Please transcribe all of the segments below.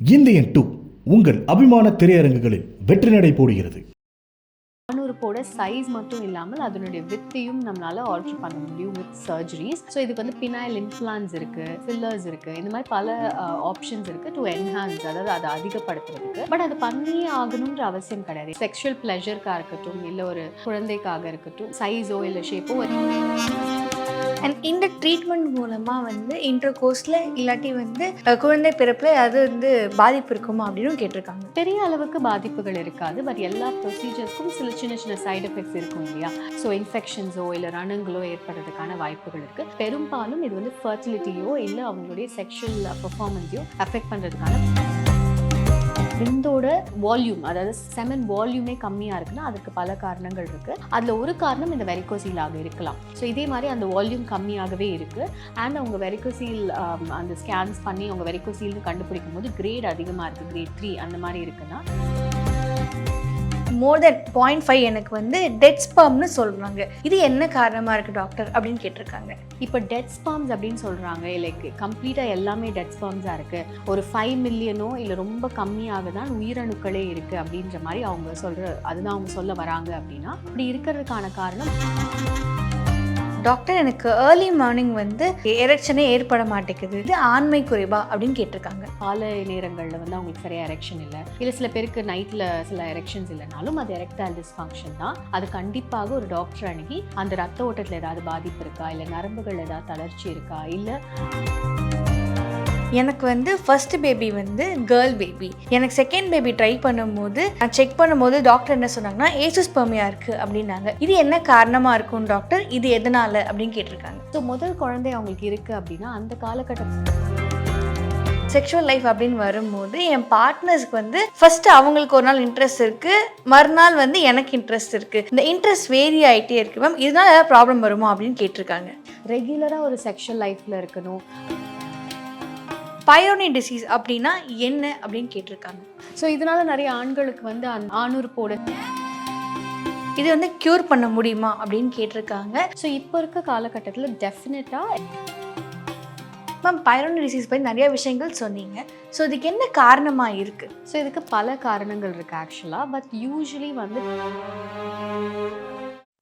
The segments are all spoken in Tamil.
இந்தியன் டூ உங்கள் அபிமான திரையரங்குகளில் வெற்றி நடை போடுகிறது. ஆணுறுப்போட சைஸ் மட்டும் இல்லாமல் அதனுடைய வித்தையும் நம்மளால ஆல்டர் பண்ண முடியும் வித் சர்ஜரிஸ் ஸோ இதுக்கு வந்து பினாயில் இன்ஃப்ளான்ஸ் இருக்கு ஃபில்லர்ஸ் இருக்கு. இந்த மாதிரி பல ஆப்ஷன்ஸ் இருக்கு டு என்ஹான்ஸ் அதாவது அதை அதிகப்படுத்துறதுக்கு. பட் அது பண்ணியே ஆகணுன்ற அவசியம் கிடையாது. செக்ஷுவல் ப்ளஷருக்காக இருக்கட்டும் இல்லை ஒரு குழந்தைக்காக இருக்கட்டும் சைஸோ இல்லை ஷேப்போ அண்ட் இந்த ட்ரீட்மெண்ட் மூலமாக வந்து இன்டர் கோர்ஸில் இல்லாட்டி வந்து குழந்தை பிறப்பில் அது வந்து பாதிப்பு இருக்குமா அப்படின்னு கேட்டிருக்காங்க. பெரிய அளவுக்கு பாதிப்புகள் இருக்காது. பட் எல்லா ப்ரொசீஜர்ஸ்க்கும் சில சின்ன சின்ன சைடு எஃபெக்ட்ஸ் இருக்கும் இல்லையா? ஸோ இன்ஃபெக்ஷன்ஸோ இல்லை ரணங்களோ ஏற்படுறதுக்கான வாய்ப்புகள் இருக்குது பெரும்பாலும் இது வந்து ஃபர்டிலிட்டியோ இல்லை அவங்களுடைய செக்ஷுவல் பர்ஃபார்மன்ஸையோ அஃபெக்ட் பண்ணுறதுக்கான விந்தோட வால்யூம் அதாவது செமன் வால்யூமே கம்மியாக இருக்குன்னா அதுக்கு பல காரணங்கள் இருக்குது அதில் ஒரு காரணம் இந்த வெரிகோசீலாக இருக்கலாம். ஸோ இதே மாதிரி அந்த வால்யூம் கம்மியாகவே இருக்குது அண்ட் அவங்க வெரிகோசீல் அந்த ஸ்கேன்ஸ் பண்ணி அவங்க வெரிகோசீல்னு கண்டுபிடிக்கும் போது கிரேட் அதிகமாக இருக்குது கிரேட் த்ரீ அந்த மாதிரி இருக்குன்னா. மோர் தென் பாயிண்ட் ஃபைவ் எனக்கு வந்து டெட் ஸ்பம்னு சொல்கிறாங்க இது என்ன காரணமாக இருக்குது டாக்டர் அப்படின்னு கேட்டிருக்காங்க. இப்போ டெட் ஸ்பாம்ஸ் அப்படின்னு சொல்கிறாங்க லைக் கம்ப்ளீட்டாக எல்லாமே டெட் ஸ்பாம்ஸாக இருக்குது ஒரு ஃபைவ் மில்லியனோ இல்லை ரொம்ப கம்மியாக தான் உயிரணுக்களே இருக்குது அப்படின்ற மாதிரி அவங்க சொல்கிற அதுதான் அவங்க சொல்ல வராங்க அப்படின்னா அப்படி இருக்கிறதுக்கான காரணம் டாக்டர் எனக்கு ஏர்லி மார்னிங் வந்து எரெக்ஷனே ஏற்பட மாட்டேங்குது. இது ஆண்மை குறைவா அப்படின்னு கேட்டிருக்காங்க. காலை நேரங்களில் வந்து அவங்களுக்கு சரியாக எரெக்ஷன் இல்லை. இல்லை சில பேருக்கு நைட்டில் சில எரெக்ஷன்ஸ் இல்லைனாலும் அது எரெக்டைல் டிஸ்ஃபங்க்ஷன் தான். அது கண்டிப்பாக ஒரு டாக்டர் அணுகி அந்த ரத்த ஓட்டத்தில் ஏதாவது பாதிப்பு இருக்கா? இல்லை நரம்புகள் ஏதாவது தளர்ச்சி இருக்கா? இல்லை எனக்கு வந்து ஃபர்ஸ்ட் பேபி வந்து கேர்ள் பேபி எனக்கு செகண்ட் பேபி ட்ரை பண்ணும்போது நான் செக் பண்ணும்போது டாக்டர் என்ன சொன்னாங்கன்னா ஏசுஸ் பர்மியா இருக்குது அப்படின்னாங்க. இது என்ன காரணமாக இருக்கும் டாக்டர் இது எதனால அப்படின்னு கேட்டிருக்காங்க. ஸோ முதல் குழந்தை அவங்களுக்கு இருக்குது அப்படின்னா அந்த காலகட்டம். செக்ஷுவல் லைஃப் அப்படின்னு வரும்போது என் பார்ட்னர்ஸ்க்கு வந்து ஃபர்ஸ்ட் அவங்களுக்கு ஒரு நாள் இன்ட்ரெஸ்ட் இருக்கு. மறுநாள் வந்து எனக்கு இன்ட்ரெஸ்ட் இருக்கு. இந்த இன்ட்ரெஸ்ட் வேரி ஆகிட்டே இருக்கு. மேம் இதனால ஏதாவது ப்ராப்ளம் வருமா அப்படின்னு கேட்டிருக்காங்க. ரெகுலராக ஒரு செக்ஷுவல் லைஃப்பில் இருக்கணும். பயோனி டிசீஸ் அப்படின்னா என்ன அப்படின்னு கேட்டிருக்காங்க. ஸோ இதனால நிறைய ஆண்களுக்கு வந்து அந்த ஆணுறுப்போட இது வந்து க்யூர் பண்ண முடியுமா அப்படின்னு கேட்டிருக்காங்க. ஸோ இப்போ இருக்க காலகட்டத்தில் டெஃபினட்டாக மேம் பைரோனி டிசீஸ் பற்றி நிறைய விஷயங்கள் சொன்னீங்க. ஸோ இதுக்கு என்ன காரணமாக இருக்குது ஸோ இதுக்கு பல காரணங்கள் இருக்குது ஆக்சுவலாக பட் யூஸ்வலி வந்து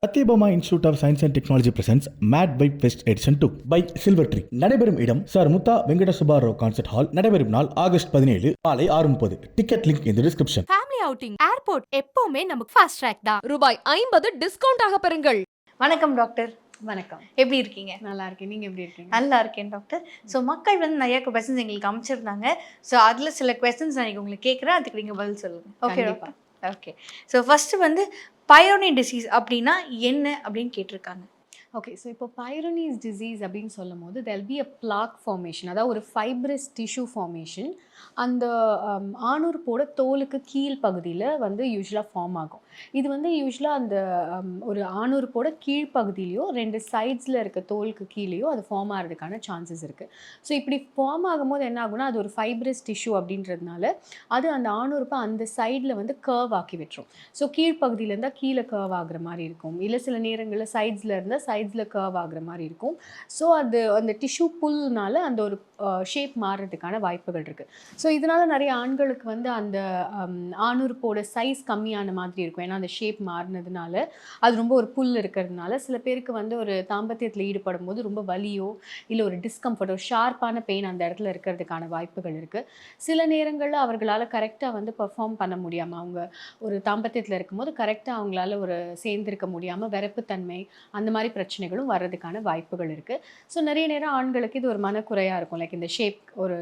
Sathyabama institute of science and technology presents made by best edition two by silver tree நடைபெறும் இடம் சார் முத்தா வெங்கட சுபாராவ் கான்சர்ட் ஹால் நடைபெறும் நாள் ஆகஸ்ட் பதினேழு காலை ஆறு முப்பது. டிக்கெட் லிங்க் இந்த டிஸ்கிரிப்ஷன் ஃபேமிலி அவுட்டிங் ஏர்போர்ட் எப்பவுமே நமக்கு ஃபாஸ்ட் ட்ராக் தான். ரூபாய் ஐம்பது டிஸ்கவுண்ட் ஆக பெறுங்கள். வணக்கம் டாக்டர் வணக்கம். எப்படி இருக்கீங்க? நல்லா இருக்கேன். நீங்கள் எப்படி இருக்கீங்க? நல்லா இருக்கேன் டாக்டர் ஸோ மக்கள் வந்து நிறைய கொஸ்டின்ஸ் எங்களுக்கு அமைச்சிருந்தாங்க. ஸோ அதில் சில கொஸ்டின்ஸ் நான் உங்களுக்கு கேட்குறேன் அதுக்கு நீங்கள் பதில் சொல்லுங்கள் ஓகே. ஓகே ஸோ ஃபஸ்ட்டு வந்து பைரோனி டிசீஸ் அப்படின்னா என்ன அப்படின்னு கேட்டிருக்காங்க. ஓகே ஸோ இப்போ பைரோனிஸ் டிசீஸ் அப்படின்னு சொல்லும் போது there'll be a plaque formation அதாவது ஒரு ஃபைப்ரஸ் டிஷ்யூ ஃபார்மேஷன் அந்த ஆணுறுப்போட தோலுக்கு கீழ் பகுதியில் வந்து யூஸ்வலாக ஃபார்ம் ஆகும். இது வந்து யூஸ்வலாக அந்த ஒரு ஆணுறுப்போட கீழ்ப்பகுதியிலையோ ரெண்டு சைட்ஸில் இருக்க தோலுக்கு கீழேயோ அது ஃபார்ம் ஆகிறதுக்கான சான்சஸ் இருக்குது ஸோ இப்படி ஃபார்ம் ஆகும்போது என்ன ஆகும்னா அது ஒரு ஃபைப்ரஸ் டிஷ்யூ அப்படின்றதுனால அது அந்த ஆணுறுப்பை அந்த சைடில் வந்து கர்வ் ஆக்கி விட்டுரும். ஸோ கீழ்ப்பகுதியில் இருந்தால் கீழே கர்வ் ஆகிற மாதிரி இருக்கும். இல்லை சில நேரங்களில் சைட்ஸில் இருந்தால் சைட்ஸில் கர்வ் ஆகுற மாதிரி இருக்கும். ஸோ அது அந்த டிஷ்யூ புல்னால அந்த ஒரு ஷேப் மாறுறதுக்கான வாய்ப்புகள் இருக்குது ஸோ இதனால நிறைய ஆண்களுக்கு வந்து அந்த ஆணுறுப்போட சைஸ் கம்மியான மாதிரி இருக்கும். ஏன்னா அந்த ஷேப் மாறினதுனால அது ரொம்ப ஒரு புல் இருக்கிறதுனால சில பேருக்கு வந்து ஒரு தாம்பத்தியத்தில் ஈடுபடும் போது ரொம்ப வலியோ இல்லை ஒரு டிஸ்கம்ஃபர்ட் ஒரு ஷார்ப்பான பெயின் அந்த இடத்துல இருக்கிறதுக்கான வாய்ப்புகள் இருக்குது சில நேரங்களில் அவர்களால் கரெக்டாக வந்து பெர்ஃபார்ம் பண்ண முடியாமல் அவங்க ஒரு தாம்பத்தியத்தில் இருக்கும்போது கரெக்டாக அவங்களால ஒரு சேர்ந்திருக்க முடியாமல் விரப்புத்தன்மை அந்த மாதிரி பிரச்சனைகளும் வர்றதுக்கான வாய்ப்புகள் இருக்குது ஸோ நிறைய நேரம் ஆண்களுக்கு இது ஒரு மனக்குறையாக இருக்கும். லைக் இந்த ஷேப் ஒரு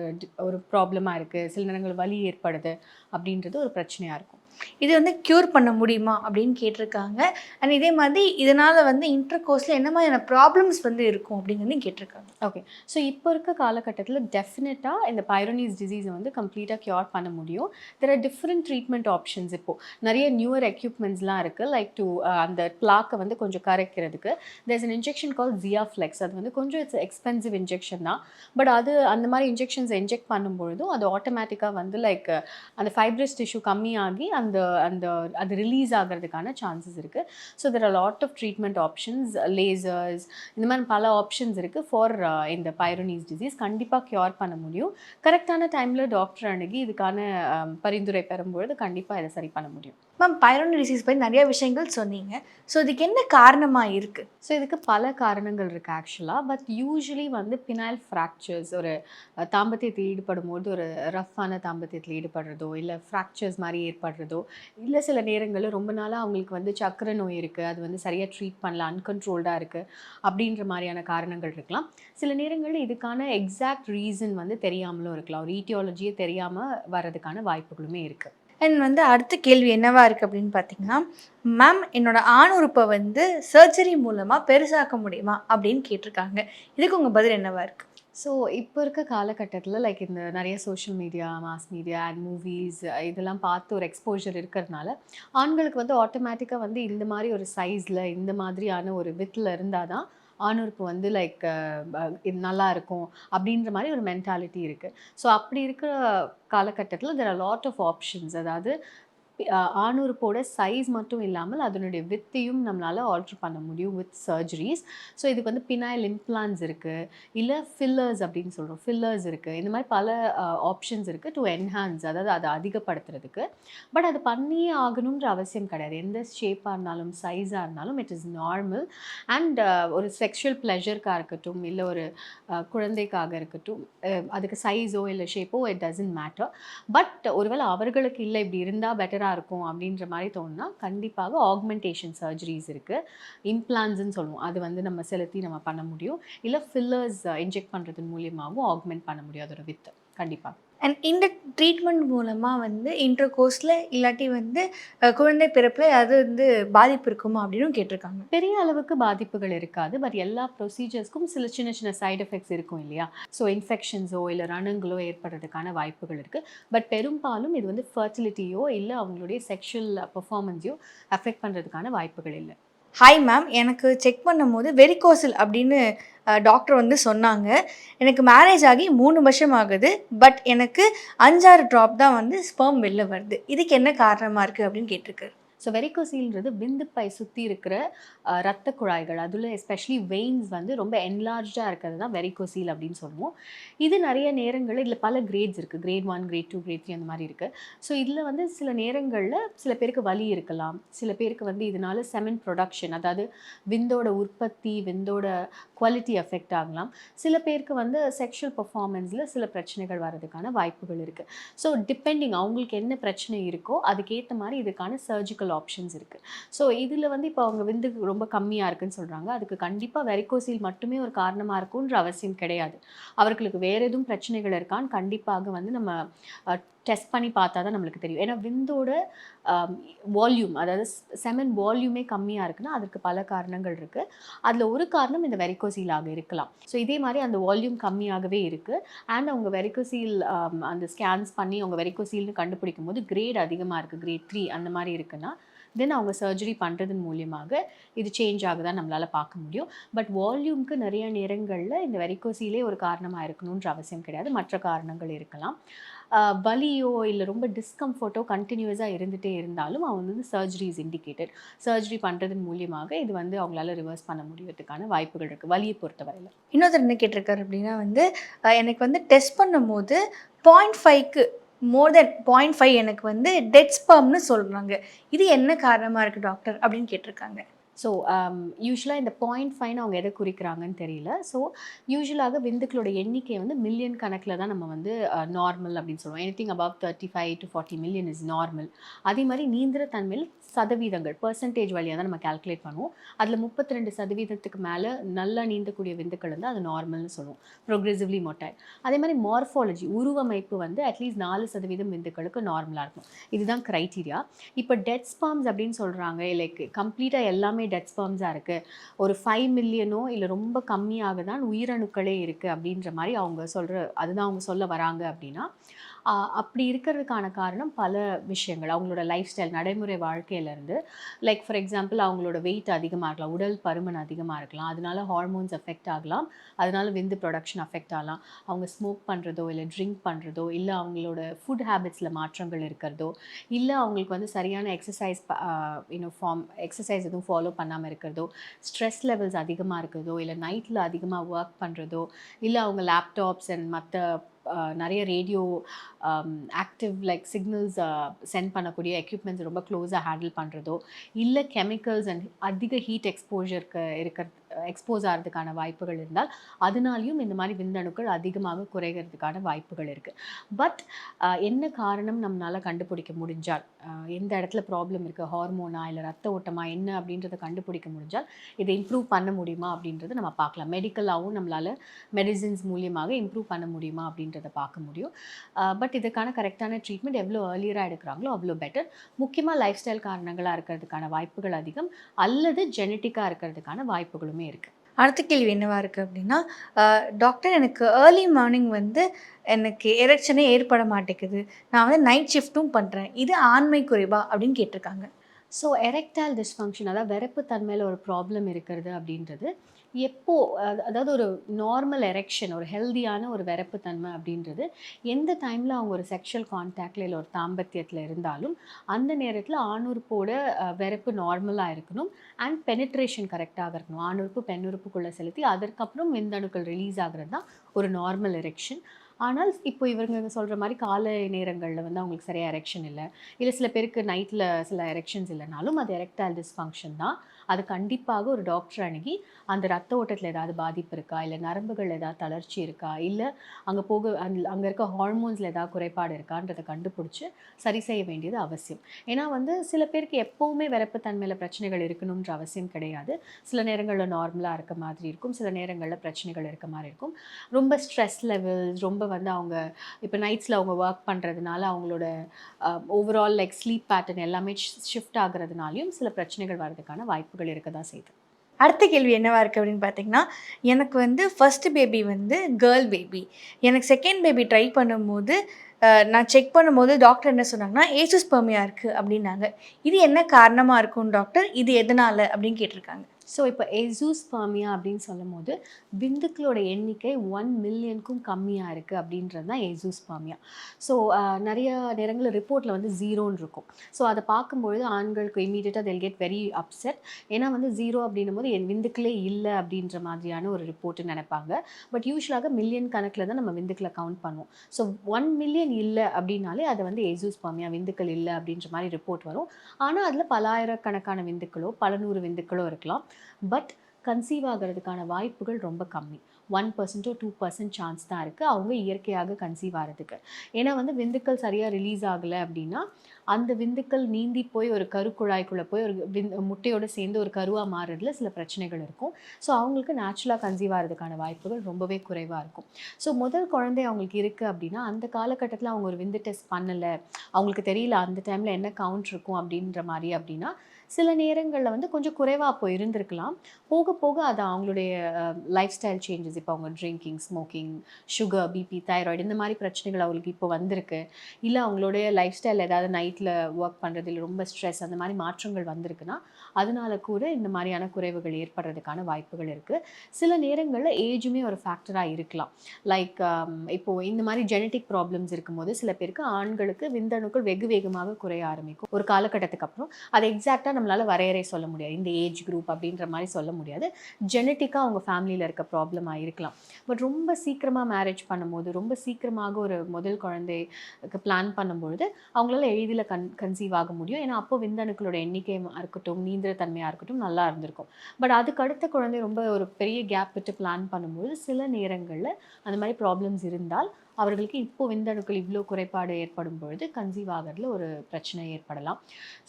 ஒரு ப்ராப்ளமாக இருக்குது சில நேரங்கள் வலி ஏற்படுது அப்படின்றது ஒரு பிரச்சனையாக இருக்கும். இது வந்து க்யூர் பண்ண முடியுமா அப்படின்னு கேட்டிருக்காங்க. அண்ட் இதே மாதிரி இதனால் வந்து இன்டர் கோர்ஸில் என்ன மாதிரியான ப்ராப்ளம்ஸ் வந்து இருக்கும் அப்படிங்கிறது கேட்டிருக்காங்க. ஓகே ஸோ இப்போ இருக்க காலகட்டத்தில் டெஃபினட்டாக இந்த பைரோனிஸ் டிசீஸை வந்து கம்ப்ளீட்டாக க்யூர் பண்ண முடியும். There are different treatment options இப்போது நிறைய நியூவர் எக்யூப்மெண்ட்ஸ்லாம் இருக்குது லைக் டு அந்த பிளாக்கை வந்து கொஞ்சம் கரைக்கிறதுக்கு. There's an injection call Ziaflex அது வந்து கொஞ்சம் இட்ஸ் எக்ஸ்பென்சிவ் இன்ஜெக்ஷன் தான். பட் அது அந்த மாதிரி இன்ஜெக்ஷன்ஸ் இன்ஜெக்ட் பண்ணும்பொழுதும் அது ஆட்டோமேட்டிக்காக வந்து லைக் அந்த ஃபைப்ரஸ் டிஷ்யூ கம்மியாகி அந்த அந்த அது ரிலீஸ் ஆகிறதுக்கான சான்சஸ் இருக்குது so there are lot of treatment options lasers இந்த மாதிரி பல ஆப்ஷன்ஸ் இருக்குது ஃபார் இந்த பைரோனிஸ் டிசீஸ் கண்டிப்பாக க்யூர் பண்ண முடியும். கரெக்டான டைமில் டாக்டர் அணுகி இதுக்கான um, பரிந்துரை பெறும்பொழுது கண்டிப்பாக இதை சரி பண்ண முடியும். மேம் பைரோனி டிசீஸ் பற்றி நிறைய விஷயங்கள் சொன்னீங்க. ஸோ இதுக்கு என்ன காரணமாக இருக்குது ஸோ இதுக்கு பல காரணங்கள் இருக்குது ஆக்சுவலாக பட் யூஸ்வலி வந்து பினாயில் ஃப்ராக்சர்ஸ் ஒரு தாம்பத்தியத்தில் ஈடுபடும் போது ஒரு ரஃப்பான தாம்பத்தியத்தில் ஈடுபடுறதோ இல்லை ஃப்ராக்சர்ஸ் மாதிரி ஏற்படுறதோ இல்லை சில நேரங்களில் ரொம்ப நாளாக அவங்களுக்கு வந்து சக்கரை நோய் இருக்குது அது வந்து சரியாக ட்ரீட் பண்ணல அன்கண்ட்ரோல்டாக இருக்குது அப்படின்ற மாதிரியான காரணங்கள் இருக்கலாம். சில நேரங்களில் இதுக்கான எக்ஸாக்ட் ரீசன் வந்து தெரியாமலும் இருக்கலாம். ஒரு ஈட்டியாலஜியே தெரியாமல் வர்றதுக்கான வாய்ப்புகளுமே இருக்குது அண்ட் வந்து அடுத்த கேள்வி என்னவா இருக்குது அப்படின்னு பார்த்தீங்கன்னா மேம் என்னோட ஆண் உறுப்பை வந்து சர்ஜரி மூலமாக பெருசாக்க முடியுமா? அப்படின்னு கேட்டிருக்காங்க. இதுக்கு உங்கள் பதில் என்னவா இருக்குது ஸோ இப்போ இருக்க காலகட்டத்தில் லைக் இந்த நிறைய social media mass media and movies இதெல்லாம் பார்த்து ஒரு எக்ஸ்போஜர் இருக்கிறதுனால ஆண்களுக்கு வந்து ஆட்டோமேட்டிக்காக வந்து இந்த மாதிரி ஒரு சைஸில் இந்த மாதிரியான ஒரு வித்தில் இருந்தால் தான் ஆணூருக்கு வந்து லைக் இது நல்லா இருக்கும் அப்படின்ற மாதிரி ஒரு மென்டாலிட்டி இருக்குது ஸோ அப்படி இருக்கிற காலகட்டத்தில் there are lot of options அதாவது ஆணுறுப்போட சைஸ் மட்டும் இல்லாமல் அதனுடைய வித்தையும் நம்மளால் ஆல்ட்ரு பண்ண முடியும் வித் சர்ஜரிஸ் ஸோ இதுக்கு வந்து பினாயில் இம்ப்ளான்ஸ் இருக்குது இல்லை ஃபில்லர்ஸ் அப்படின்னு சொல்கிறோம் ஃபில்லர்ஸ் இருக்குது இந்த மாதிரி பல ஆப்ஷன்ஸ் இருக்குது டு என்ஹான்ஸ் அதாவது அதை அதிகப்படுத்துறதுக்கு. பட் அது பண்ணியே ஆகணுன்ற அவசியம் கிடையாது. எந்த ஷேப்பாக இருந்தாலும் சைஸாக இருந்தாலும் இட் இஸ் நார்மல் அண்ட் ஒரு செக்ஷுவல் ப்ளெஷருக்காக இருக்கட்டும் இல்லை ஒரு குழந்தைக்காக இருக்கட்டும் அதுக்கு சைஸோ இல்லை ஷேப்போ இட் டசன்ட் மேட்டர் பட் ஒருவேளை அவர்களுக்கு இல்லை இப்படி இருந்தால் பெட்டர் பெட்டராக இருக்கும் அப்படின்ற மாதிரி தோணுனா கண்டிப்பாக ஆக்மெண்டேஷன் சர்ஜரிஸ் இருக்குது இம்ப்ளான்ஸ்ன்னு சொல்லுவோம். அது வந்து நம்ம செலுத்தி நம்ம பண்ண முடியும். இல்லை ஃபில்லர்ஸ் இன்ஜெக்ட் பண்ணுறது மூலியமாகவும் ஆக்மெண்ட் பண்ண முடியும் அதோட வித்து கண்டிப்பாக அண்ட் இந்த ட்ரீட்மெண்ட் மூலமாக வந்து இன்டர் கோர்ஸில் இல்லாட்டி வந்து குழந்தை பிறப்பில் அது வந்து பாதிப்பு இருக்குமா அப்படின்னு கேட்டிருக்காங்க. பெரிய அளவுக்கு பாதிப்புகள் இருக்காது. பட் எல்லா ப்ரொசீஜர்ஸ்க்கும் சில சின்ன சின்ன சைடு எஃபெக்ட்ஸ் இருக்கும் இல்லையா? ஸோ இன்ஃபெக்ஷன்ஸோ இல்லை ரணங்களோ ஏற்படுறதுக்கான வாய்ப்புகள் இருக்குது பட் பெரும்பாலும் இது வந்து ஃபர்டிலிட்டியோ இல்லை அவங்களுடைய செக்ஷுவல் பெர்ஃபார்மன்ஸையோ அஃபெக்ட் பண்ணுறதுக்கான வாய்ப்புகள் இல்லை. ஹாய் மேம் எனக்கு செக் பண்ணும்போது வெரிகோசில் அப்படின்னு டாக்டர் வந்து சொன்னாங்க. எனக்கு மேரேஜ் ஆகி மூணு வருஷம் ஆகுது. பட் எனக்கு அஞ்சாறு ட்ராப் தான் வந்து ஸ்பெர்ம் வெளில வருது. இதுக்கு என்ன காரணமாக இருக்குது அப்படின்னு கேட்டிருக்காரு. ஸோ வெரிகோசீல்ன்றது விந்துப்பை சுற்றி இருக்கிற ரத்த குழாய்கள். அதில் எஸ்பெஷலி வெயின்ஸ் வந்து ரொம்ப என்லார்ஜாக இருக்கிறது தான் வெரிகோசீல் அப்படின்னு சொல்லுவோம். இது நிறைய நேரங்களில் இதில் பல கிரேட்ஸ் இருக்குது grade one grade two grade three அந்த மாதிரி இருக்குது ஸோ இதில் வந்து சில நேரங்களில் சில பேருக்கு வலி இருக்கலாம். சில பேருக்கு வந்து இதனால செமன் ப்ரொடக்ஷன் அதாவது விந்தோட உற்பத்தி விந்தோட குவாலிட்டி எஃபெக்ட் ஆகலாம். சில பேருக்கு வந்து செக்ஷுவல் பர்ஃபார்மன்ஸில் சில பிரச்சனைகள் வர்றதுக்கான வாய்ப்புகள் இருக்குது ஸோ டிபெண்டிங் அவங்களுக்கு என்ன பிரச்சனை இருக்கோ அதுக்கேற்ற மாதிரி இதுக்கான சர்ஜிக்கல் ஆப்ஷன்ஸ் இருக்குது ஸோ இதில் வந்து இப்போ அவங்க விந்து ரொம்ப கம்மியாக இருக்குன்னு சொல்கிறாங்க அதுக்கு கண்டிப்பாக வெரிகோசில் மட்டுமே ஒரு காரணமாக இருக்குன்ற அவசியம் கிடையாது. அவர்களுக்கு வேறு எதுவும் பிரச்சனைகள் இருக்கான்னு கண்டிப்பாக வந்து நம்ம டெஸ்ட் பண்ணி பார்த்தா தான் நம்மளுக்கு தெரியும். ஏன்னா விந்தோட வால்யூம் அதாவது செமன் வால்யூமே கம்மியாக இருக்குன்னா அதற்கு பல காரணங்கள் இருக்குது அதில் ஒரு காரணம் இந்த வெரிகோசீலாக இருக்கலாம். ஸோ இதே மாதிரி அந்த வால்யூம் கம்மியாகவே இருக்குது அண்ட் அவங்க வெரிகோசீல் அந்த ஸ்கேன்ஸ் பண்ணி அவங்க வெரிகோசீல்னு கண்டுபிடிக்கும் போது கிரேட் அதிகமாக இருக்குது கிரேட் த்ரீ அந்த மாதிரி இருக்குன்னா தென் அவங்க சர்ஜரி பண்ணுறதன் மூலியமாக இது சேஞ்ச் ஆகுதான் நம்மளால் பார்க்க முடியும். பட் வால்யூம்க்கு நிறைய நேரங்களில் இந்த வெரிகோசீலே ஒரு காரணமாக இருக்கணுன்ற அவசியம் கிடையாது. மற்ற காரணங்கள் இருக்கலாம். வலியோ இல்லை ரொம்ப டிஸ்கம்ஃபர்ட்டோ கண்டினியூஸாக இருந்துகிட்டே இருந்தாலும் அவங்க வந்து சர்ஜரி இஸ் இண்டிகேட்டட் சர்ஜரி பண்ணுறதன் மூலியமாக இது வந்து அவங்களால ரிவர்ஸ் பண்ண முடியறதுக்கான வாய்ப்புகள் இருக்குது வலியை பொறுத்தவரையில். இன்னொருத்தர் என்ன கேட்டிருக்காரு அப்படின்னா வந்து எனக்கு வந்து டெஸ்ட் பண்ணும்போது பாயிண்ட் ஃபைவ்க்கு மோர் தென் பாயிண்ட் ஃபைவ் எனக்கு வந்து டெட் ஸ்பம்னு சொல்கிறாங்க இது என்ன காரணமாக இருக்குது டாக்டர் அப்படின்னு கேட்டிருக்காங்க. ஸோ யூஸ்வலாக um, இந்த பாயிண்ட் ஃபைன் அவங்க எதை குறிக்கிறாங்கன்னு தெரியல. ஸோ யூஸ்வலாக விந்துக்களோட எண்ணிக்கை வந்து மில்லியன் கணக்கில் தான் நம்ம வந்து நார்மல் அப்படின்னு சொல்லுவோம். Anything above thirty five to forty million is normal அதே மாதிரி நீந்திர தன்மையில் சதவீதங்கள் பர்சன்டேஜ் வழியாக தான் நம்ம கால்குலேட் பண்ணுவோம். அதில் முப்பத்தி ரெண்டு சதவீதத்துக்கு மேலே நல்லா நீந்தக்கூடிய விந்துக்கள் வந்து அது நார்மல்னு சொல்லுவோம். ப்ரோக்ரெசிவ்லி மொட்டை. அதே மாதிரி மார்ஃபாலஜி உருவமைப்பு வந்து அட்லீஸ்ட் நாலு சதவீதம் விந்துக்களுக்கு நார்மலாக இருக்கும். இதுதான் க்ரைட்டீரியா இப்போ டெட் ஸ்பாம்ஸ் அப்படின்னு சொல்கிறாங்க லைக் கம்ப்ளீட்டாக எல்லாமே டெட் ஸ்பெர்ம்ஸாக இருக்குது ஒரு ஃபைவ் மில்லியனோ இல்லை ரொம்ப கம்மியாக தான் உயிரணுக்களே இருக்குது அப்படின்ற மாதிரி அவங்க சொல்கிற அதுதான் அவங்க சொல்ல வராங்க அப்படின்னா அப்படி இருக்கிறதுக்கான காரணம் பல விஷயங்கள். அவங்களோட லைஃப் ஸ்டைல் நடைமுறை வாழ்க்கையிலேருந்து லைக் ஃபார் எக்ஸாம்பிள் அவங்களோட வெயிட் அதிகமாக இருக்கலாம் உடல் பருமன் அதிகமாக இருக்கலாம் அதனால ஹார்மோன்ஸ் அஃபெக்ட் ஆகலாம் அதனால விந்து ப்ரொடக்ஷன் அஃபெக்ட் ஆகலாம். அவங்க ஸ்மோக் பண்ணுறதோ இல்லை ட்ரிங்க் பண்ணுறதோ இல்லை அவங்களோட ஃபுட் ஹேபிட்ஸில் மாற்றங்கள் இருக்கிறதோ இல்லை அவங்களுக்கு வந்து சரியான எக்ஸசைஸ் இன்னும் ஃபார்ம் எக்ஸசைஸ் எதுவும் ஃபாலோ பண்ணாமல் இருக்கிறதோ ஸ்ட்ரெஸ் லெவல்ஸ் அதிகமாக இருக்கிறதோ இல்லை நைட்டில் அதிகமாக ஒர்க் பண்ணுறதோ இல்லை அவங்க லேப்டாப்ஸ் அண்ட் மற்ற நிறைய radioactive like signals send பண்ணக்கூடிய எக்யூப்மெண்ட்ஸ் ரொம்ப க்ளோஸாக ஹேண்டில் பண்ணுறதோ இல்லை கெமிக்கல்ஸ் அண்ட் அதிக ஹீட் எக்ஸ்போஜருக்கு இருக்கிற எக்ஸ்போஸ் ஆகிறதுக்கான வாய்ப்புகள் இருந்தால் அதனாலையும் இந்த மாதிரி விந்தணுக்கள் அதிகமாக குறைகிறதுக்கான வாய்ப்புகள் இருக்குது பட் என்ன காரணம் நம்மளால் கண்டுபிடிக்க முடிஞ்சால் எந்த இடத்துல ப்ராப்ளம் இருக்குது ஹார்மோனா இல்லை ரத்த ஓட்டமா என்ன அப்படின்றத கண்டுபிடிக்க முடிஞ்சால் இதை இம்ப்ரூவ் பண்ண முடியுமா அப்படின்றத நம்ம பார்க்கலாம். மெடிக்கலாகவும் நம்மளால் மெடிசின்ஸ் மூலியமாக இம்ப்ரூவ் பண்ண முடியுமா அப்படின்றத பார்க்க முடியும். பட் இதுக்கான கரெக்டான ட்ரீட்மெண்ட் எவ்வளோ ஏர்லியராக எடுக்கிறாங்களோ அவ்வளோ பெட்டர் முக்கியமாக லைஃப் ஸ்டைல் காரணங்களாக இருக்கிறதுக்கான வாய்ப்புகள் அதிகம் அல்லது ஜெனட்டிக்காக இருக்கிறதுக்கான வாய்ப்புகளுமே இருக்குது அடுத்த கேள்வி என்னவா இருக்குது அப்படின்னா டாக்டர் எனக்கு ஏர்லி மார்னிங் வந்து எனக்கு எரெக்ஷனே ஏற்பட மாட்டேங்குது. நான் வந்து நைட் ஷிஃப்ட்டும் பண்ணுறேன் இது ஆண்மை குறைவா அப்படின்னு கேட்டிருக்காங்க. ஸோ எரெக்டைல் டிஸ்ஃபங்க்ஷன் அதாவது வெறப்பு தன்மையில் ஒரு ப்ராப்ளம் இருக்கிறது அப்படின்றது எப்போ அதாவது ஒரு நார்மல் எரெக்ஷன் ஒரு ஹெல்தியான ஒரு விரப்பு தன்மை அப்படின்றது எந்த டைமில் அவங்க ஒரு செக்ஷுவல் கான்டாக்டில் இல்லை ஒரு தாம்பத்தியத்தில் இருந்தாலும் அந்த நேரத்தில் ஆணுறுப்போட அஹ், விரப்பு நார்மலாக இருக்கணும் அண்ட் பெனிட்ரேஷன் கரெக்டாக இருக்கணும். ஆணுறுப்பு பெண்ணுறுப்புக்குள்ளே செலுத்தி அதற்கப்புறம் விந்தணுக்கள் ரிலீஸ் ஆகிறது தான் ஒரு நார்மல் எரெக்ஷன் ஆனால் இப்போ இவங்க சொல்கிற மாதிரி காலை நேரங்களில் வந்து அவங்களுக்கு சரியாக எரெக்ஷன் இல்லை. இல்லை சில பேருக்கு நைட்டில் சில எரெக்ஷன்ஸ் இல்லைனாலும் அது எரெக்டைல் டிஸ்ஃபங்க்ஷன் தான். அது கண்டிப்பாக ஒரு டாக்டர் அணுகி அந்த ரத்த ஓட்டத்தில் ஏதாவது பாதிப்பு இருக்கா? இல்லை நரம்புகள் ஏதாவது தளர்ச்சி இருக்கா? இல்லை அங்கே போக அந் அங்கே இருக்க ஹார்மோன்ஸில் ஏதாவது குறைபாடு இருக்கான்றதை கண்டுபிடிச்சி சரி செய்ய வேண்டியது அவசியம். ஏன்னா வந்து சில பேருக்கு எப்போவுமே விரப்புத்தன்மையில் பிரச்சனைகள் இருக்கணுன்ற அவசியம் கிடையாது. சில நேரங்களில் நார்மலாக இருக்க மாதிரி இருக்கும். சில நேரங்களில் பிரச்சனைகள் இருக்க மாதிரி இருக்கும். ரொம்ப ஸ்ட்ரெஸ் லெவல்ஸ் ரொம்ப வந்து அவங்க இப்போ நைட்ஸில் அவங்க ஒர்க் பண்ணுறதுனால அவங்களோட ஓவரால் லைக் ஸ்லீப் பேட்டர்ன் எல்லாமே ஷிஃப்ட் ஆகுறதுனாலையும் சில பிரச்சனைகள் வர்றதுக்கான வாய்ப்புகள் இருக்க தான் செய்யுது அடுத்த கேள்வி என்னவா இருக்குது அப்படின்னு பார்த்தீங்கன்னா எனக்கு வந்து ஃபஸ்ட்டு பேபி வந்து கேர்ள் பேபி எனக்கு செகண்ட் பேபி ட்ரை பண்ணும்போது நான் செக் பண்ணும்போது டாக்டர் என்ன சொன்னாங்கன்னா ஏசுஸ்பர்மியா இருக்குது அப்படின்னாங்க. இது என்ன காரணமாக இருக்கும் டாக்டர் இது எதனால் அப்படின்னு கேட்டிருக்காங்க. ஸோ இப்போ எசூஸ்பர்மியா அப்படின்னு சொல்லும் போது விந்துக்களோட எண்ணிக்கை ஒன் மில்லியனுக்கும் கம்மியாக இருக்குது அப்படின்றது தான் எசூஸ்பர்மியா ஸோ நிறைய நேரங்களில் ரிப்போர்ட்டில் வந்து ஜீரோன்னு இருக்கும். ஸோ அதை பார்க்கும்பொழுது ஆண்களுக்கு இமீடியட்டாக தெல் கெட் வெரி அப்செட் ஏன்னா வந்து ஜீரோ அப்படின்னும் போது என் விந்துக்களே இல்லை அப்படின்ற மாதிரியான ஒரு ரிப்போர்ட்டுன்னு நினைப்பாங்க. பட் யூஸ்வலாக மில்லியன் கணக்கில் தான் நம்ம விந்துக்களை கவுண்ட் பண்ணுவோம். ஸோ ஒன் மில்லியன் இல்லை அப்படின்னாலே அதை வந்து எசூஸ்பாமியா விந்துக்கள் இல்லை அப்படின்ற மாதிரி ரிப்போர்ட் வரும். ஆனால் அதில் பலாயிரக்கணக்கான விந்துக்களோ பல நூறு விந்துக்களோ இருக்கலாம். பட் கன்சீவ் ஆகிறதுக்கான வாய்ப்புகள் ரொம்ப கம்மி. ஒன் பர்சன்ட்டோ டூ பர்சன்ட் சான்ஸ் தான் இருக்குது அவங்க இயற்கையாக கன்சீவ் ஆகிறதுக்கு ஏன்னா வந்து விந்துக்கள் சரியாக ரிலீஸ் ஆகலை அப்படின்னா அந்த விந்துக்கள் நீந்தி போய் ஒரு கருக்குழாய்க்குள்ளே போய் ஒரு விந் முட்டையோடு சேர்ந்து ஒரு கருவாக மாறுறதுல சில பிரச்சனைகள் இருக்கும். ஸோ அவங்களுக்கு நேச்சுரலாக கன்சீவ் ஆகிறதுக்கான வாய்ப்புகள் ரொம்பவே குறைவாக இருக்கும். ஸோ முதல் குழந்தை அவங்களுக்கு இருக்குது அப்படின்னா அந்த காலகட்டத்தில் அவங்க ஒரு விந்து டெஸ்ட் பண்ணலை அவங்களுக்கு தெரியல அந்த டைமில் என்ன கவுண்ட் இருக்கும் அப்படின்ற மாதிரி அப்படின்னா சில நேரங்களில் வந்து கொஞ்சம் குறைவாக போய் இருந்திருக்கலாம். போக போக அது அவங்களுடைய லைஃப் ஸ்டைல் சேஞ்சஸ் இப்போ அவங்க drinking smoking sugar BP thyroid இந்த மாதிரி பிரச்சனைகள் அவங்களுக்கு இப்போ வந்திருக்கு. இல்லை அவங்களுடைய லைஃப் ஸ்டைல் ஏதாவது நைட்டில் ஒர்க் பண்ணுறது ரொம்ப ஸ்ட்ரெஸ் அந்த மாதிரி மாற்றங்கள் வந்திருக்குன்னா அதனால கூட இந்த மாதிரியான குறைவுகள் ஏற்படுறதுக்கான வாய்ப்புகள் இருக்குது சில நேரங்களில் ஏஜுமே ஒரு ஃபேக்டராக இருக்கலாம். லைக் um, இப்போது இந்த மாதிரி ஜெனட்டிக் ப்ராப்ளம்ஸ் இருக்கும்போது சில பேருக்கு ஆண்களுக்கு விந்தணுக்கள் வெகு வேகமாக குறைய ஆரம்பிக்கும். ஒரு காலகட்டத்துக்கு அப்புறம் அதை எக்ஸாக்டாக நம்மளால் வரையறை சொல்ல முடியாது. இந்த ஏஜ் குரூப் அப்படின்ற மாதிரி சொல்ல முடியாது. ஜெனட்டிக்காக அவங்க ஃபேமிலியில் இருக்க ப்ராப்ளம் ஆகி இருக்கலாம். பட் ரொம்ப சீக்கிரமாக மேரேஜ் பண்ணும்போது ரொம்ப சீக்கிரமாக ஒரு முதல் குழந்தைக்கு பிளான் பண்ணும்பொழுது அவங்களால எளிதில் கன் கன்சீவ் ஆக முடியும். ஏன்னா அப்போ விந்தணுக்களோட எண்ணிக்கையாக இருக்கட்டும் நீந்திர தன்மையாக இருக்கட்டும் நல்லா இருந்திருக்கும். பட் அதுக்கு அடுத்த குழந்தை ரொம்ப ஒரு பெரிய கேப் விட்டு பிளான் பண்ணும்போது சில நேரங்களில் அந்த மாதிரி ப்ராப்ளம்ஸ் இருந்தால் அவர்களுக்கு இப்போ விந்தணுக்கள் இவ்வளோ குறைபாடு ஏற்படும் பொழுது கன்சீவ் ஆகிறதுல ஒரு பிரச்சனை ஏற்படலாம்.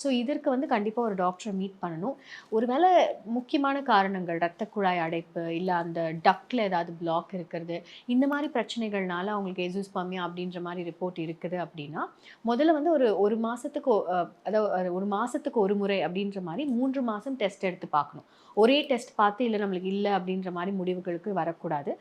ஸோ இதற்கு வந்து கண்டிப்பாக ஒரு டாக்டரை மீட் பண்ணணும். ஒருவேளை முக்கியமான காரணங்கள் ரத்த குழாய் அடைப்பு இல்லை அந்த டக்கில் ஏதாவது பிளாக் இருக்கிறது இந்த மாதிரி பிரச்சனைகள்னால அவங்களுக்கு எசூஸ்பமியா அப்படின்ற மாதிரி ரிப்போர்ட் இருக்குது அப்படின்னா முதல்ல வந்து ஒரு ஒரு மாதத்துக்கு அதாவது ஒரு மாதத்துக்கு ஒரு முறை அப்படின்ற மாதிரி மூன்று மாதம் டெஸ்ட் எடுத்து பார்க்கணும். ஒரே டெஸ்ட் பார்த்து இல்லை நம்மளுக்கு இல்லை அப்படின்ற மாதிரி முடிவுகளுக்கு வரக்கூடாது.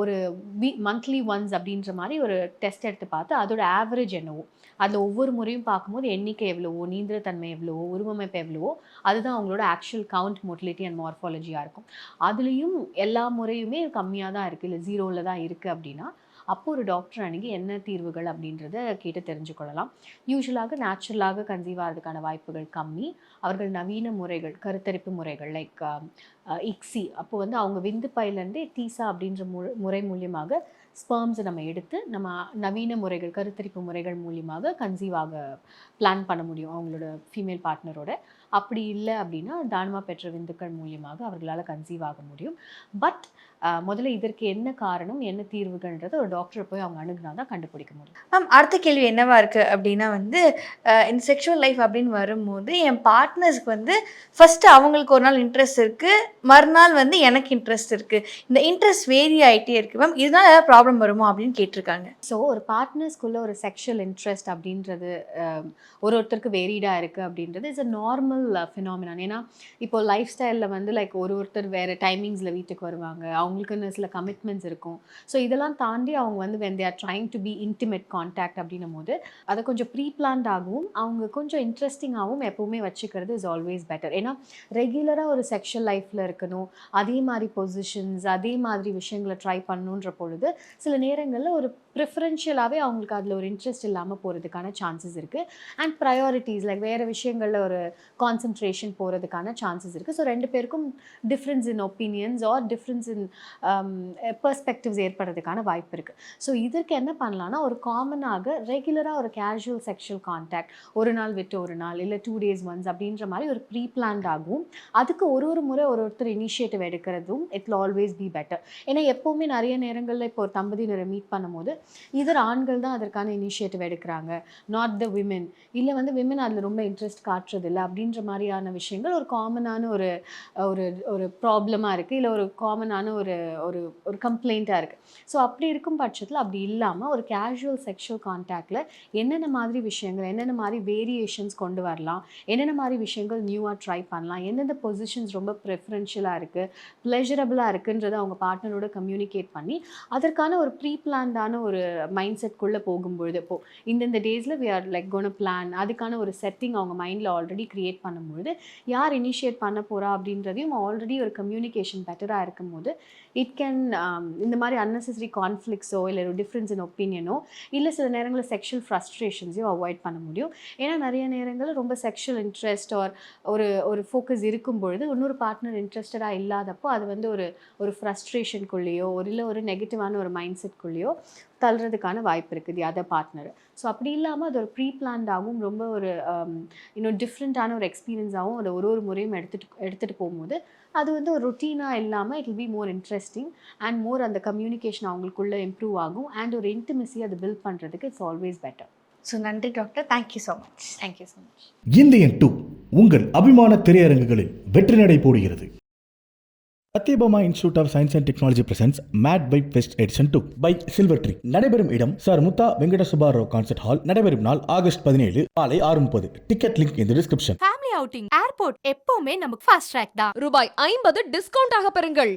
ஒரு வீ மந்த்லி ஒன்ஸ் அப்படின்ற மாதிரி ஒரு டெஸ்ட் எடுத்து பார்த்து அதோட ஆவரேஜ் என்னவோ அதில் ஒவ்வொரு முறையும் பார்க்கும்போது எண்ணிக்கை எவ்வளவோ நீந்திரத்தன்மை எவ்வளவோ உருவமைப்பு எவ்வளவோ அதுதான் அவங்களோட ஆக்சுவல் கவுண்ட் மொட்டிலிட்டி அண்ட் மார்ஃபாலஜியாக இருக்கும். அதுலேயும் எல்லா முறையுமே கம்மியாக தான் இருக்குது இல்லை ஜீரோவில் தான் இருக்குது அப்படின்னா அப்போ ஒரு டாக்டர் அணுகி என்ன தீர்வுகள் அப்படின்றத கேட்டு தெரிஞ்சுக்கொள்ளலாம். யூஸ்வலாக நேச்சுரலாக கன்சீவ் ஆகிறதுக்கான வாய்ப்புகள் கம்மி. அவர்கள் நவீன முறைகள் கருத்தரிப்பு முறைகள் லைக் இக்ஸி um, uh, அப்போ வந்து அவங்க விந்து பையிலேருந்தே தீசா அப்படின்ற மு முறை மூலியமாக ஸ்பெர்ம்ஸை நம்ம எடுத்து நம்ம நவீன முறைகள் கருத்தரிப்பு முறைகள் மூலியமாக கன்சீவ் ஆக பிளான் பண்ண முடியும் அவங்களோட ஃபீமேல் பார்ட்னரோட அப்படி இல்லை அப்படின்னா தானமாக பெற்ற விந்துக்கள் மூலியமாக அவர்களால் கன்சீவ் ஆக முடியும். பட் முதல்ல இதற்கு என்ன காரணம் என்ன தீர்வுகள்ன்றதை ஒரு டாக்டரை போய் அவங்க அணுகுனா தான் கண்டுபிடிக்க முடியும். மேம் அடுத்த கேள்வி என்னவா இருக்குது அப்படின்னா வந்து இந்த செக்ஷுவல் லைஃப் அப்படின்னு வரும்போது என் பார்ட்னர்ஸ்க்கு வந்து ஃபஸ்ட்டு அவங்களுக்கு ஒரு நாள் இன்ட்ரெஸ்ட் இருக்குது மறுநாள் வந்து எனக்கு இன்ட்ரெஸ்ட் இருக்குது இந்த இன்ட்ரெஸ்ட் வேரி ஆகிட்டே இருக்குது மேம் இதனால ஏதாவது ப்ராப்ளம் வருமா அப்படின்னு கேட்டிருக்காங்க. ஸோ ஒரு பார்ட்னர்ஸ்குள்ள ஒரு செக்ஷுவல் இன்ட்ரெஸ்ட் அப்படின்றது ஒரு ஒருத்தருக்கு வேரிடாக இருக்குது அப்படின்றது இட்ஸ் அ நார்மல் ஃபினாமினான் ஏன்னா இப்போ லைஃப் ஸ்டைலில் வந்து லைக் ஒரு ஒருத்தர் வேறு டைமிங்ஸில் வீட்டுக்கு வருவாங்க. அவங்களுக்குன்னு சில கமிட்மெண்ட்ஸ் இருக்கும். ஸோ இதெல்லாம் தாண்டி அவங்க வந்து when they are trying to be intimate contact அப்படின்னும் போது அதை கொஞ்சம் ப்ரீ பிளான்டாகவும் அவங்க கொஞ்சம் இன்ட்ரெஸ்டிங்காகவும் எப்போவுமே வச்சுக்கிறது இஸ் ஆல்வேஸ் பெட்டர் ஏன்னா ரெகுலராக ஒரு செக்ஷுவல் லைஃப்பில் இருக்கணும் அதே மாதிரி பொசிஷன்ஸ் அதே மாதிரி விஷயங்களை ட்ரை பண்ணணுன்ற பொழுது சில நேரங்களில் ஒரு ப்ரிஃபரன்ஷியலாகவே அவங்களுக்கு அதில் ஒரு இன்ட்ரெஸ்ட் இல்லாமல் போகிறதுக்கான சான்சஸ் இருக்குது அண்ட் ப்ரையாரிட்டிஸ் லைக் வேறு விஷயங்களில் ஒரு கான்சன்ட்ரேஷன் போகிறதுக்கான சான்சஸ் இருக்குது ஸோ ரெண்டு பேருக்கும் difference in opinions or difference in Um, perspectives ஏற்படுறதுக்கான வாய்ப்பு இருக்குது ஸோ இதற்கு என்ன பண்ணலாம்னா ஒரு காமனாக ரெகுலராக ஒரு கேஷுவல் செக்ஷுவல் கான்டாக்ட் ஒரு நாள் விட்டு ஒரு நாள் இல்லை டூ டேஸ் ஒன்ஸ் அப்படின்ற மாதிரி ஒரு ப்ரீ ஆகும். அதுக்கு ஒரு ஒரு முறை ஒரு ஒருத்தர் இனிஷியேட்டிவ் எடுக்கிறதும் இட் ஆல்வேஸ் பி பெட்டர் ஏன்னா எப்போவுமே நிறைய நேரங்களில் இப்போ ஒரு தம்பதியினரை மீட் பண்ணும்போது இதர் ஆண்கள் தான் அதற்கான இனிஷியேட்டிவ் எடுக்கிறாங்க. நாட் த விமென் இல்லை வந்து விமன் அதில் ரொம்ப இன்ட்ரெஸ்ட் காட்டுறதில்ல அப்படின்ற மாதிரியான விஷயங்கள் ஒரு காமனான ஒரு ஒரு ஒரு ப்ராப்ளமாக இருக்குது இல்லை ஒரு காமனான ஒரு ஒரு ஒரு கம்ப்ளைண்ட்டாக இருக்குது ஸோ அப்படி இருக்கும் பட்சத்தில் அப்படி இல்லாமல் ஒரு கேஷுவல் செக்ஷுவல் கான்டாக்டில் என்னென்ன மாதிரி விஷயங்கள் என்னென்ன மாதிரி வேரியேஷன்ஸ் கொண்டு வரலாம் என்னென்ன மாதிரி விஷயங்கள் நியூவாக ட்ரை பண்ணலாம் எந்தெந்த பொசிஷன்ஸ் ரொம்ப ப்ரிஃபரன்ஷியலாக இருக்குது ப்ளெஷரபுளாக இருக்குன்றதை அவங்க பார்ட்னரோட கம்யூனிகேட் பண்ணி அதற்கான ஒரு ப்ரீ பிளான்டான ஒரு மைண்ட் செட்குள்ளே போகும்பொழுது இப்போது இந்தந்த டேஸில் we are like gonna plan அதுக்கான ஒரு செட்டிங் அவங்க மைண்டில் ஆல்ரெடி க்ரியேட் பண்ணும்பொழுது யார் இனிஷியேட் பண்ண போகிறா அப்படின்றதையும் ஆல்ரெடி ஒரு கம்யூனிகேஷன் பெட்டராக இருக்கும்போது இட் கேன் um, இந்த மாதிரி அன்னெசரி கான்ஃப்ளிக்ஸோ இல்லை ஒரு டிஃப்ரென்ஸ் இன் ஒப்பீனியனோ இல்லை சில நேரங்களில் செக்ஷுவல் ஃப்ரஸ்ட்ரேஷன்ஸையும் அவாய்ட் பண்ண முடியும். ஏன்னா நிறைய நேரங்களில் ரொம்ப செக்ஷுவல் இன்ட்ரெஸ்ட் ஆர் ஒரு ஒரு ஃபோக்கஸ் இருக்கும் பொழுது இன்னொரு பார்ட்னர் இன்ட்ரெஸ்டடாக இல்லாதப்போ அது வந்து ஒரு ஒரு ஃப்ரஸ்ட்ரேஷனுக்குள்ளேயோ ஒரு இல்லை ஒரு நெகட்டிவான ஒரு மைண்ட் செட்குள்ளேயோ தள்ளுறதுக்கான வாய்ப்பு இருக்குது தி அதர் பார்ட்னர் ஸோ அப்படி இல்லாமல் அது ஒரு ப்ரீ பிளான்டாகவும் ரொம்ப ஒரு இன்னும் டிஃப்ரெண்ட்டான ஒரு எக்ஸ்பீரியன்ஸாகவும் அதை ஒரு ஒரு முறையும் எடுத்துகிட்டு எடுத்துகிட்டு போகும்போது அது வந்து ஒரு ரொட்டீனாக இல்லாமல் it will be more interesting and more அந்த கம்யூனிகேஷன் அவங்களுக்குள்ளே இம்ப்ரூவ் ஆகும் அண்ட் ஒரு இன்டிமசி அது பில்ட் பண்ணுறதுக்கு இட்ஸ் ஆல்வேஸ் பெட்டர் ஸோ நன்றி doctor thank you so much thank you so much Indian two உங்கள் அபிமான திரையரங்குகளில் வெற்றி நடை போடுகிறது. Sathyabama institute of science and technology presents made by best edition two by silver tree நடைபெறும் இடம் சார் முத்தா வெங்கட சுபாராவ் கான்சர்ட் ஹால் நடைபெறும் நாள் ஆகஸ்ட் பதினேழு காலை ஆறு முப்பது. டிக்கெட் லிங்க் இந்த டிஸ்கிரிப்ஷன் ஃபேமிலி அவுட்டிங் ஏர்போர்ட் எப்பவுமே நமக்கு ஃபாஸ்ட் ட்ராக் தான். ரூபாய் ஐம்பது டிஸ்கவுண்ட் ஆக பெறுங்கள்.